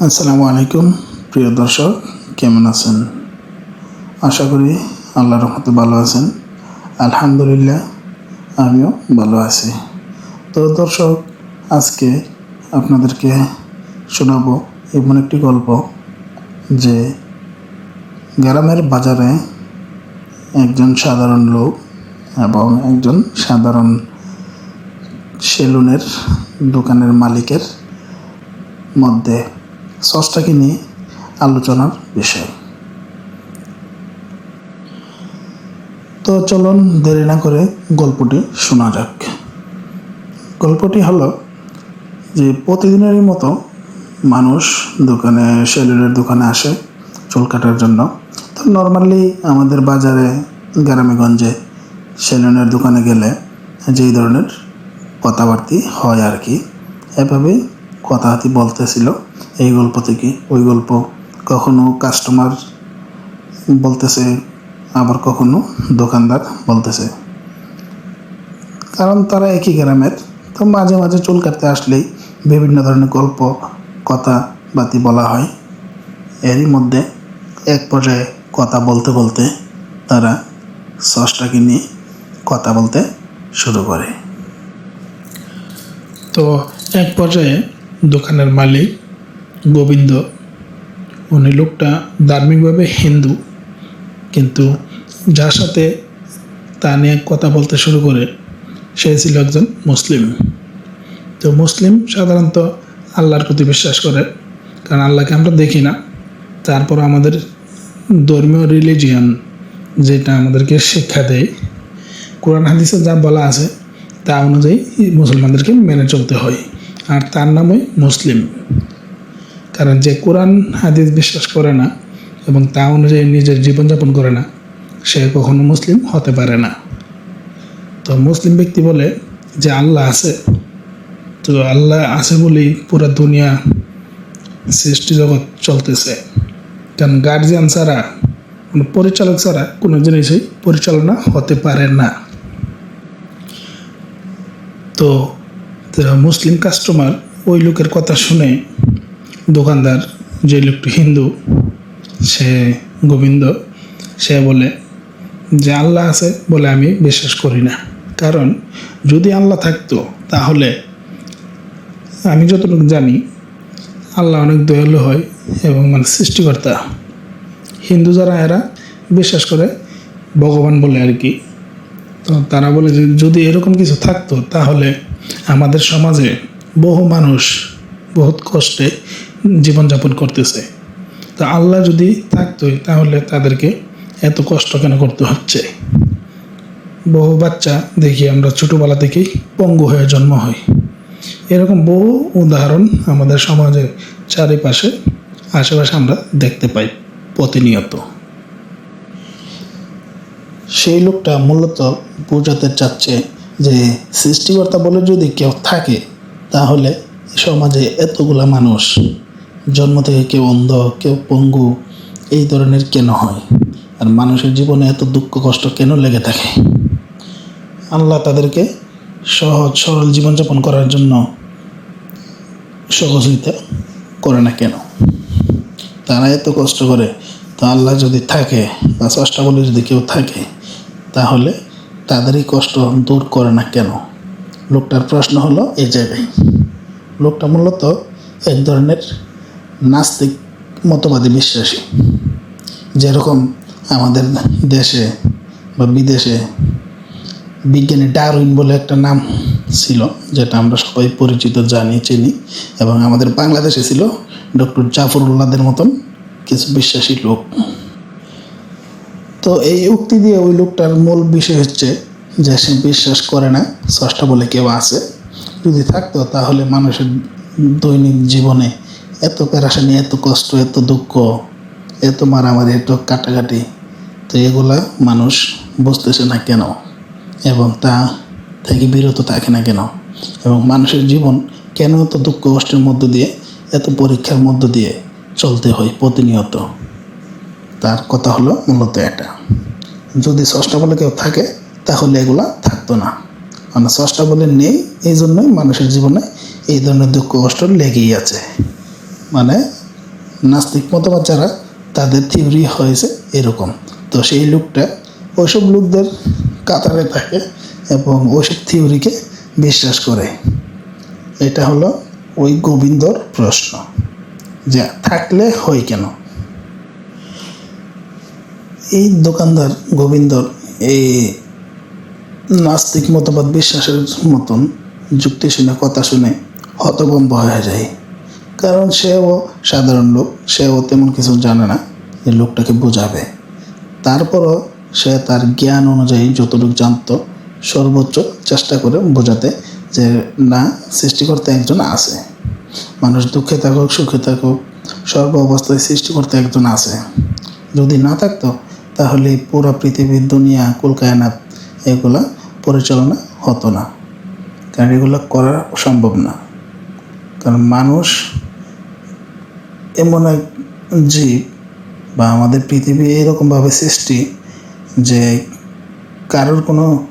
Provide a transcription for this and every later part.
আসসালামু আলাইকুম, প্রিয় দর্শক, কেমন আছেন? আশা করি আল্লাহ রহমতে ভালো আছেন। আলহামদুলিল্লাহ, আমিও ভালো আছি। তো দর্শক, আজকে আপনাদেরকে শোনাবো এমন একটি গল্প যে গ্রামের বাজারে একজন সাধারণ লোক এবং একজন সাধারণ সেলুনের দোকানের মালিকের মধ্যে সসটাকে নিয়ে আলোচনার বিষয়? তো চলুন দেরি না করে গল্পটি শোনা যাক। গল্পটি হলো যে প্রতিদিনেরই মতো মানুষ দোকানে, সেলুনের দোকানে আসে চুল কাটার জন্য। তো নর্মালি আমাদের বাজারে, গ্রামেগঞ্জে সেলুনের দোকানে গেলে যেই ধরনের কথাবার্তি হয় আর কি, এভাবেই কথাবার্তি বলতেছিল এই গল্প থেকে। ওই গল্প কখনো কাস্টমার বলতেছে, আবার কখনো দোকানদার বলতেছে। কারণ তারা একই গ্রামের, তো মাঝে মাঝে চুল কাটতে আসলেই বিভিন্ন ধরনের গল্প, কথা বাতি বলা হয়। এরই মধ্যে এক পর্যায়ে কথা বলতে বলতে তারা সসটাকে নিয়ে কথা বলতে শুরু করে। তো এক পর্যায়ে দোকানের মালিক গোবিন্দ। উনি লোকটা ধার্মিকভাবে হিন্দু, কিন্তু যার সাথে তা নিয়ে কথা বলতে শুরু করে, সে ছিল একজন মুসলিম। তো মুসলিম সাধারণত আল্লাহর প্রতি বিশ্বাস করে, কারণ আল্লাহকে আমরা দেখি না। তারপর আমাদের ধর্মীয় রিলিজিয়ান যেটা আমাদেরকে শিক্ষা দেয়, কোরআন হাদিসে যা বলা আছে তা অনুযায়ী মুসলমানদেরকে মেনে চলতে হয়। আর তার নামই মুসলিম। কারণ যে কোরআন হাদিস বিশ্বাস করে না এবং তা অনুযায়ী নিজের জীবনযাপন করে না, সে কখনো মুসলিম হতে পারে না। তো মুসলিম ব্যক্তি বলে যে আল্লাহ আছে, তো আল্লাহ আছে বলেই পুরো দুনিয়া সৃষ্টি জগৎ চলতেছে। কারণ গার্জিয়ান ছাড়া কোনো পরিচালক ছাড়া কোনো জিনিসই পরিচালনা হতে পারে না। তো মুসলিম কাস্টমার ওই লোকের কথা শুনে দোকানদার, যে লোকটি হিন্দু, সে গোবিন্দ, সে বলে, যে আল্লাহ আছে বলে আমি বিশ্বাস করি না। কারণ যদি আল্লাহ থাকতো, তাহলে আমি যতটুকু জানি, আল্লাহ অনেক দয়ালু হয় এবং মানে সৃষ্টিকর্তা। হিন্দু যারা, এরা বিশ্বাস করে ভগবান বলে আর কি। তো তারা বলে যে যদি এরকম কিছু থাকতো, তাহলে আমাদের সমাজে বহু মানুষ বহুত কষ্টে জীবনযাপন করতেছে। তা আল্লাহ যদি থাকতোই তাহলে তাদেরকে এত কষ্ট কেন করতে হচ্ছে? বহু বাচ্চা দেখি আমরা ছোটোবেলা থেকেই পঙ্গু হয়ে জন্ম হয়। এরকম বহু উদাহরণ আমাদের সমাজের চারিপাশে, আশেপাশে আমরা দেখতে পাই প্রতিনিয়ত। সেই লোকটা মূলত বোঝাতে চাচ্ছে যে সৃষ্টিকর্তা বলে যদি কেউ থাকে, তাহলে সমাজে এতগুলা মানুষ, জন্ম থেকে কেউ অন্ধ, কেউ পঙ্গু, এই ধরনের কেন হয়? আর মানুষের জীবনে এত দুঃখ, কষ্ট কেন লেগে থাকে? আল্লাহ তাদেরকে সহজ, সরল জীবনযাপন করার জন্য সহযোগিতা করে না কেন? তারা এত কষ্ট করে, তো আল্লাহ যদি থাকে, বা চেষ্টা বলে যদি কেউ থাকে, তাহলে তাদেরই কষ্ট দূর করে না কেন? লোকটার প্রশ্ন হলো এই জায়গায় লোকটা মূলত এক ধরনের নাস্তিক মতবাদী বিশ্বাসী। যেরকম আমাদের দেশে বা বিদেশে বিজ্ঞানী ডারউইন বলে একটা নাম ছিল, যেটা আমরা সবাই পরিচিত, জানি, চিনি, এবং আমাদের বাংলাদেশে ছিল ডক্টর জাফরুল্লাহদের মতন কিছু বিশ্বাসী লোক। তো এই উক্তি দিয়ে ওই লোকটার মূল বিষয় হচ্ছে যে সে বিশ্বাস করে না, স্রষ্টা বলে কেউ আছে। যদি থাকতো তাহলে মানুষের দৈনিক জীবনে এত পেরাশানি, এত কষ্ট, এত দুঃখ, এত মারামারি, এত কাটাকাটি, তো এগুলা মানুষ বুঝতেছে না কেন? এবং তা থেকে বিরত থাকে না কেন? এবং মানুষের জীবন কেন এত দুঃখ কষ্টের মধ্য দিয়ে, এত পরীক্ষার মধ্য দিয়ে চলতে হয় প্রতিনিয়ত? তার কথা হলো মূলত এটা। যদি ষষ্ঠ বলে কেউ থাকে, তাহলে এগুলা থাকতো না। মানে ষষ্ঠ বলে নেই, এই জন্যই মানুষের জীবনে এই ধরনের দুঃখ কষ্ট লেগেই আছে। মানে নাস্তিক মতবাদ যারা তাদের থিওরি হয়েছে এরকম। তো সেই লোকটা ওইসব লোকদের কাতারে থাকে এবং ওইসব থিওরিকে বিশ্বাস করে। এটা হলো ওই গোবিন্দর প্রশ্ন। যে থাকলে হয় কেন? এই দোকানদার গোবিন্দর এই নাস্তিক মতবাদ বিশ্বাসের মতন যুক্তি শুনে, কথা শুনে হতভম্ব হয়ে যায়। কারণ সেও সাধারণ লোক, সেও তেমন কিছু জানে না যে লোকটাকে বোঝাবে। তারপরও সে তার জ্ঞান অনুযায়ী যতটুকু জানতো, সর্বোচ্চ চেষ্টা করে বোঝাতে যে না, সৃষ্টিকর্তা একজন আছে। মানুষ দুঃখে থাকুক, সুখে থাকুক, সর্ব অবস্থায় সৃষ্টিকর্তা একজন আছে। যদি না থাকতো তাহলে পুরো পৃথিবীর দুনিয়া কুলকায়নাত এগুলা পরিচালনা হতো না। কারণ এগুলো করা সম্ভব না। কারণ মানুষ এমন এক জীব বা আমাদের পৃথিবী এরকমভাবে সৃষ্টি যে কারোর কোনো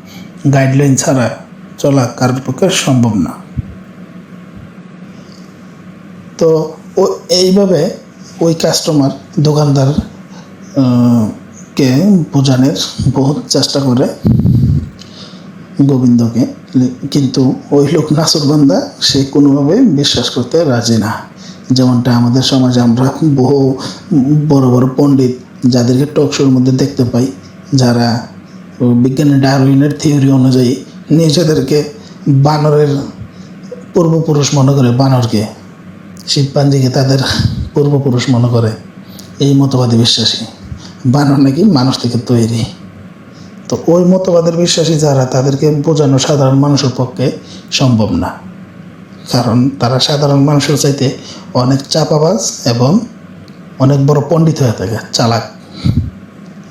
গাইডলাইন ছাড়া চলা কারোর পক্ষে সম্ভব না। তো ও এইভাবে ওই কাস্টমার, দোকানদার কে বোঝানোর বহুত চেষ্টা করে গোবিন্দকে কিন্তু ওই লোক নাসুরবান্দা সে কোনোভাবে বিশ্বাস করতে রাজি না। যেমনটা আমাদের সমাজে আমরা বহু বড় বড় পণ্ডিত যাদেরকে টক শোর মধ্যে দেখতে পাই, যারা বিজ্ঞানী ডারউইনের থিওরি অনুযায়ী নিজেদেরকে বানরের পূর্বপুরুষ মনে করে, বানরকে, শিবপাঞ্জিকে তাদের পূর্বপুরুষ মনে করে। এই মতবাদে বিশ্বাসী। বানর নাকি মানুষ থেকে তৈরি। তো ওই মতবাদের বিশ্বাসী যারা, তাদেরকে বোঝানো সাধারণ মানুষের পক্ষে সম্ভব না। কারণ তারা সাধারণ মানুষের চাইতে অনেক চাপাবাজ এবং অনেক বড় পণ্ডিত হয়ে থাকে, চালাক।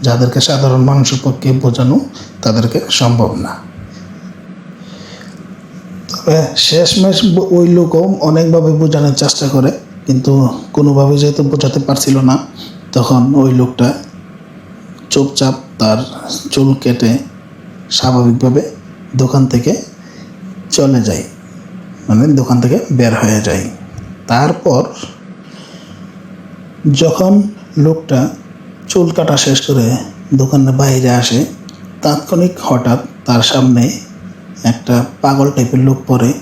যাদেরকে সাধারণ মানুষের পক্ষে বোঝানো তাদেরকে সম্ভব না। তবে শেষমেশ ওই লোকও অনেকভাবে বোঝানোর চেষ্টা করে, কিন্তু কোনোভাবে যেহেতু বোঝাতে পারছিল না, তখন ওই লোকটা চুপচাপ তার চুল কেটে স্বাভাবিকভাবে দোকান থেকে চলে যায়। মানে দোকান থেকে বের হয়ে যায়। তারপর যখন লোকটা চুল কাটা শেষ করে দোকানের বাইরে আসে, তাৎক্ষণিক হঠাৎ তার সামনে একটা পাগল টাইপের লোক পড়ে,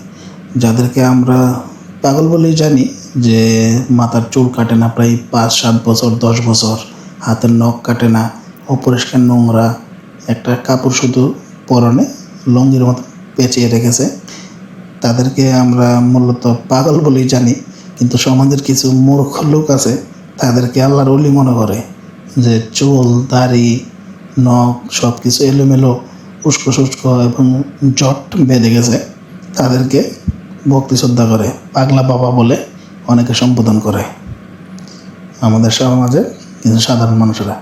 যাদেরকে আমরা পাগল বলেই জানি যে মাথার চুল কাটে না, প্রায় পাঁচ, সাত বছর, দশ বছর, হাতের নখ কাটে না। অপরিষ্কার নোংরা, একটা কাপড় শুধু পরনে লঙ্গির মতো পেঁচিয়ে রেখেছে। তাদেরকে আমরা মূলত পাগল বলেই জানি, কিন্তু সমাজের কিছু মূর্খ লোক আছে, তাদেরকে আল্লাহর অলি মনে করে যে চুল, দাড়ি, নখ সব কিছু এলোমেলো উস্কো সুস্কো এবং জট বেঁধে গেছে। তাদেরকে ভক্তি শ্রদ্ধা করে, পাগলা বাবা বলে অনেকে সম্বোধন করে। আমাদের সমাজে কিন্তু সাধারণ মানুষেরা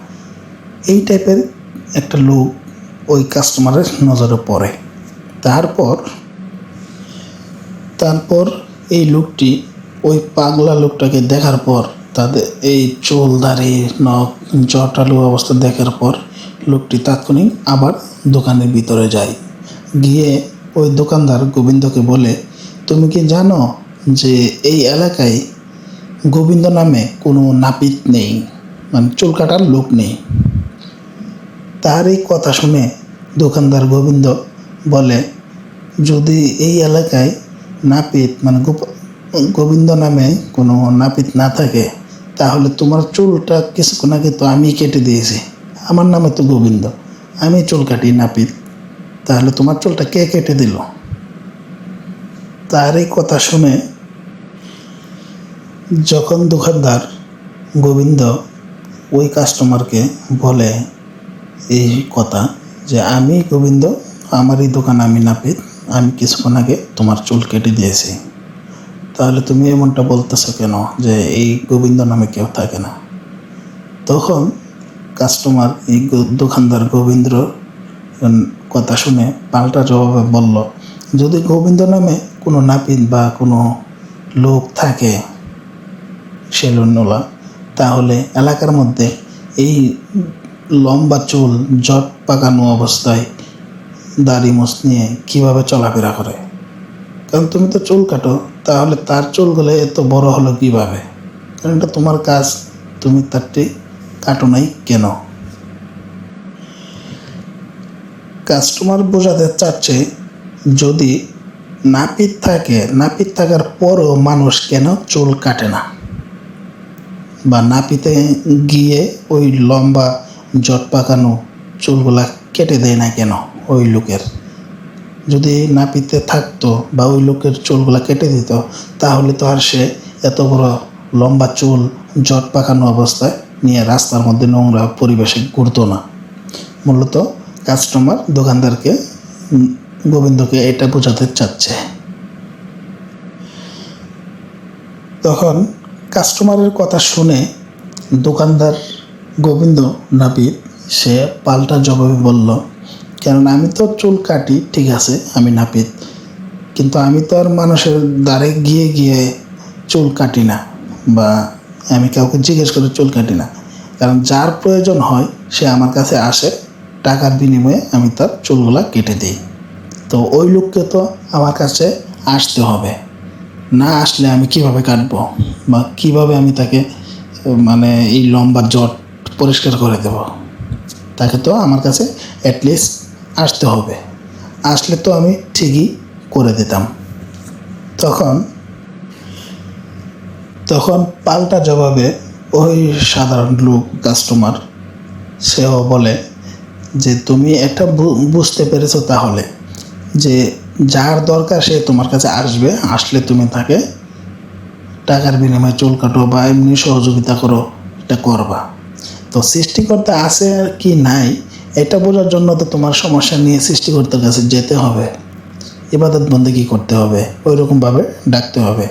এই টাইপের একটা লোক ওই কাস্টমারের নজরে পড়ে। তারপর তারপর এই লোকটি ওই পাগলা লোকটাকে দেখার পর, তাদের এই চোল, দাড়ি, নখ, জটালু অবস্থা দেখার পর লোকটি তাৎক্ষণিক আবার দোকানের ভিতরে যায়। গিয়ে ওই দোকানদার গোবিন্দকে বলে, তুমি কি জানো যে এই এলাকায় গোবিন্দ নামে কোনো নাপিত নেই? মানে চুল কাটার লোক নেই। তার এই কথা শুনে দোকানদার গোবিন্দ বলে, যদি এই এলাকায় নাপিত মানে গোবিন্দ নামে কোনো নাপিত না থাকে, তাহলে তোমার চুলটা কিছুক্ষণ আগে তো আমি কেটে দিয়েছি। আমার নামে তো গোবিন্দ, আমি চুল কাটি নাপিত, তাহলে তোমার চুলটা কে কেটে দিল? তার এই কথা শুনে যখন দোকানদার গোবিন্দ ওই কাস্টমারকে বলে এই কথা যে আমি গোবিন্দ, আমার এই দোকান আমি নাপিত, আমি কিছুক্ষণ আগে তোমার চুল কেটে দিয়েছি। তাহলে তুমি এমনটা বলতেছো কেন যে এই গোবিন্দ নামে কেউ থাকে না? তখন কাস্টমার এই দোকানদার গোবিন্দ্র কথা শুনে পাল্টা জবাবে বলল, যদি গোবিন্দ নামে কোনো নাপিত বা কোনো লোক থাকে সেলুনওয়ালা তাহলে এলাকার মধ্যে এই লম্বা চুল, জট পাকানো অবস্থায় দাড়ি মোছ নিয়ে কীভাবে চলাফেরা করে? কারণ তুমি তো চুল কাটো, তাহলে তার চুলগুলো এত বড় হলো কীভাবে? কারণ এটা তোমার কাজ, তুমি তারটি কাটো নাই কেন? কাস্টমার বোঝাতে চাচ্ছে, যদি নাপিত থাকে, নাপিত থাকার পরও মানুষ কেন চুল কাটে না? বা নাপিতে গিয়ে ওই লম্বা জট পাকানো চুলগুলা কেটে দেয় না কেন ওই লোকের? যদি নাপিতে থাকতো বা ওই লোকের চুলগুলা কেটে দিত, তাহলে তো আর সে এত বড় লম্বা চুল জট পাকানো অবস্থায় নিয়ে রাস্তার মধ্যে নোংরা পরিবেশে ঘুরতো না। মূলত কাস্টমার, দোকানদারকে গোবিন্দকে এটা বোঝাতে চাচ্ছে। তখন কাস্টমারের কথা শুনে দোকানদার গোবিন্দ নাপিত সে পাল্টা জবাবে বলল, কেননা আমি তো চুল কাটি, ঠিক আছে, আমি নাপিত কিন্তু আমি তো আর মানুষের দ্বারে গিয়ে গিয়ে চুল কাটি না, বা আমি কাউকে জিজ্ঞেস করে চুল কাটি না। কারণ যার প্রয়োজন হয়, সে আমার কাছে আসে, টাকার বিনিময়ে আমি তার চুলগুলা কেটে দিই। তো ওই লোককে তো আমার কাছে আসতে হবে। না আসলে আমি কীভাবে কাটবো, বা কীভাবে আমি তাকে মানে এই লম্বা জট পরিষ্কার করে দেব। তাকে তো আমার কাছে অ্যাটলিস্ট আসতে হবে। আসলে তো আমি ঠিকই করে দিতাম। তখন তখন পাল্টা জবাবে ওই সাধারণ লোক কাস্টমার সেও বলে যে, তুমি একটা বুঝতে পেরেছ তাহলে যে, যার দরকার সে তোমার কাছে আসবে। আসলে তুমি তাকে টাকার বিনিময়ে চুল কাটো বা এমনি সহযোগিতা করো, এটা করবা। তো সৃষ্টিকর্তা আছে কি নাই, এটা বোঝার জন্য তো তোমার সমস্যা নিয়ে সৃষ্টিকর্তার কাছে যেতে হবে। ইবাদত বন্দে কি করতে হবে? ওই রকমভাবে ডাকতে হবে।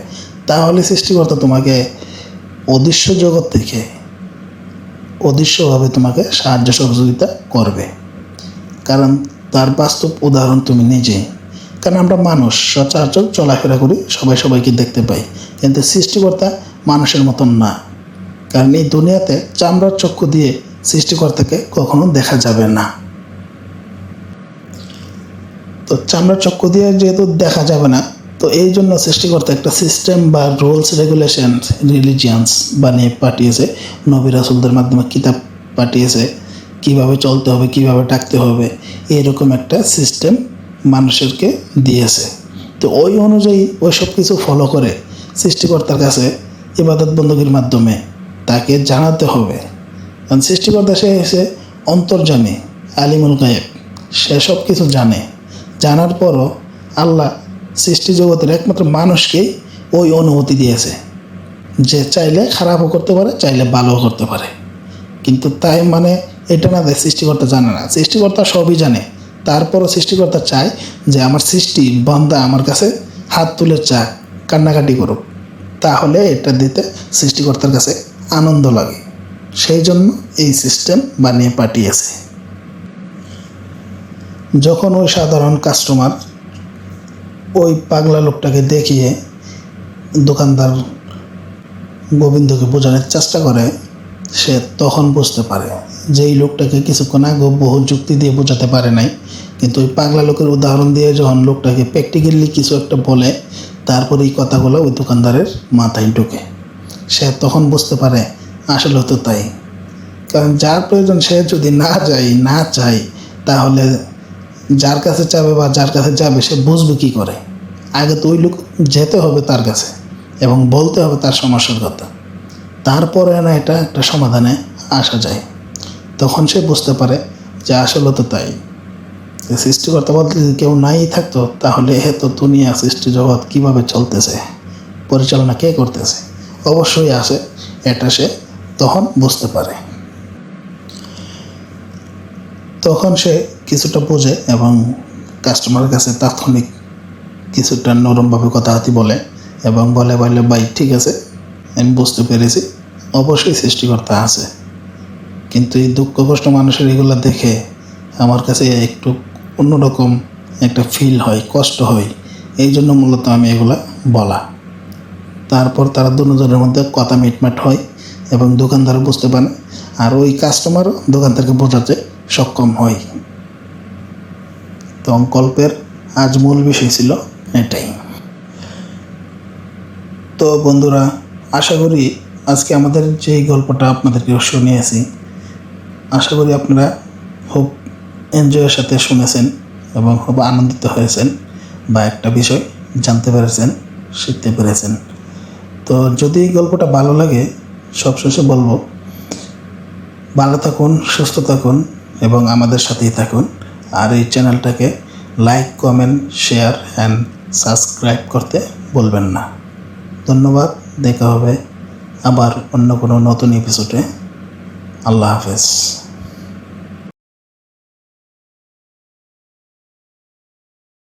তাহলে সৃষ্টিকর্তা তোমাকে অদৃশ্য জগৎ থেকে অদৃশ্যভাবে তোমাকে সাহায্য সহযোগিতা করবে। কারণ তার বাস্তব উদাহরণ তুমি নিজে কারণ আমরা মানুষ, সচরাচর চলাফেরা করি, সবাই সবাইকে দেখতে পাই। কিন্তু সৃষ্টিকর্তা মানুষের মতন না। কারণ এই দুনিয়াতে চামড়ার চক্ষু দিয়ে সৃষ্টিকর্তাকে কখনো দেখা যাবে না। তো চামড়ার চক্ষু দিয়ে যেহেতু দেখা যাবে না, তো এই জন্য সৃষ্টিকর্তা একটা সিস্টেম বা রুলস রেগুলেশন রিলিজিয়ান্স বানিয়ে পাঠিয়েছে। নবী রাসুলদের মাধ্যমে কিতাব পাঠিয়েছে, কীভাবে চলতে হবে, কীভাবে ডাকতে হবে, এরকম একটা সিস্টেম মানুষেরকে দিয়েছে। তো ওই অনুযায়ী ওই সব কিছু ফলো করে সৃষ্টিকর্তার কাছে ইবাদত বন্দীর মাধ্যমে তাকে জানাতে হবে। কারণ সৃষ্টিকর্তা সে এসে অন্তর্জামী আলিমুল গায়েব, সে সব কিছু জানে। জানার পরও আল্লাহ সৃষ্টি জগতের একমাত্র মানুষকেই ওই অনুমতি দিয়েছে। যে চাইলে খারাপও করতে পারে, চাইলে ভালোও করতে পারে। কিন্তু তাই মানে এটা না যে সৃষ্টিকর্তা জানে না। সৃষ্টিকর্তা সবই জানে। তারপরও সৃষ্টিকর্তা চায় যে আমার সৃষ্টি, বান্দা আমার কাছে হাত তুলে চাক, কান্নাকাটি করুক। তাহলে এটা দিতে সৃষ্টিকর্তার কাছে আনন্দ লাগে। সেই জন্য এই সিস্টেম বানিয়ে পাঠিয়েছে। যখন ওই সাধারণ কাস্টমার ওই পাগলা লোকটাকে দেখিয়ে দোকানদার গোবিন্দকে বোঝানোর চেষ্টা করে, সে তখন বুঝতে পারে যে এই লোকটাকে কিছুক্ষণ আগে বহু যুক্তি দিয়ে বোঝাতে পারে নাই। কিন্তু ওই পাগলা লোকের উদাহরণ দিয়ে যখন লোকটাকে প্র্যাকটিক্যালি কিছু একটা বলে, তারপরে এই কথাগুলো ওই দোকানদারের মাথায় ঢোকে। সে তখন বুঝতে পারে আসলে তো তাই। কারণ যার প্রয়োজন সে যদি না যায়, না চায়, তাহলে যার কাছে যাবে বা যার কাছে যাবে, সে বুঝবে কী করে। আগে তো ওই লোক যেতে হবে তার কাছে এবং বলতে হবে তার সমস্যার কথা। তারপরে না এটা একটা সমাধানে আসা যায়। তখন সে বুঝতে পারে যে আসলে তো তাই। সৃষ্টিকর্তা বলতে যদি কেউ নাই থাকতো, তাহলে এত দুনিয়া, সৃষ্টি জগৎ কীভাবে চলতেছে? পরিচালনা কে করতেছে? অবশ্যই আসে, এটা সে তখন বুঝতে পারে। তখন সে কিছুটা বোঝে এবং কাস্টমারের কাছে তাৎক্ষণিক কিছুটা নরমভাবে কথাবার্তি বলে এবং বলে বলে, ভাই, ঠিক আছে, আমি বুঝতে পেরেছি, অবশ্যই সৃষ্টিকর্তা আছে। কিন্তু এই দুঃখ কষ্ট মানুষের এগুলো দেখে আমার কাছে একটু অন্যরকম একটা ফিল হয়, কষ্ট হয়। এই জন্য মূলত আমি এগুলা বলা তারপর তারা দুজনের মধ্যে কথা মিটমাট হয় এবং দোকানদার বুঝতে পারে। আর ওই কাস্টমারও দোকানদারকে বোঝাতে সক্ষম হয়। তো গল্পের আজ মূল বিষয় ছিল এটাই। তো বন্ধুরা, আশা করি আজকে আমাদের যে গল্পটা আপনাদেরকে শুনিয়েছি, আশা করি আপনারা খুব এনজয়ের সাথে শুনেছেন এবং খুব আনন্দিত হয়েছেন বা একটা বিষয় জানতে পেরেছেন, শিখতে পেরেছেন। তো যদি এই গল্পটা ভালো লাগে, সবশেষে বলব, ভালো থাকুন, সুস্থ থাকুন এবং আমাদের সাথেই থাকুন। আর এই চ্যানেলটাকে like, comment, share and subscribe করতে বলবেন না। ধন্যবাদ, দেখা হবে আবার অন্য কোনো নতুন এপিসোডে আল্লাহ হাফেজ।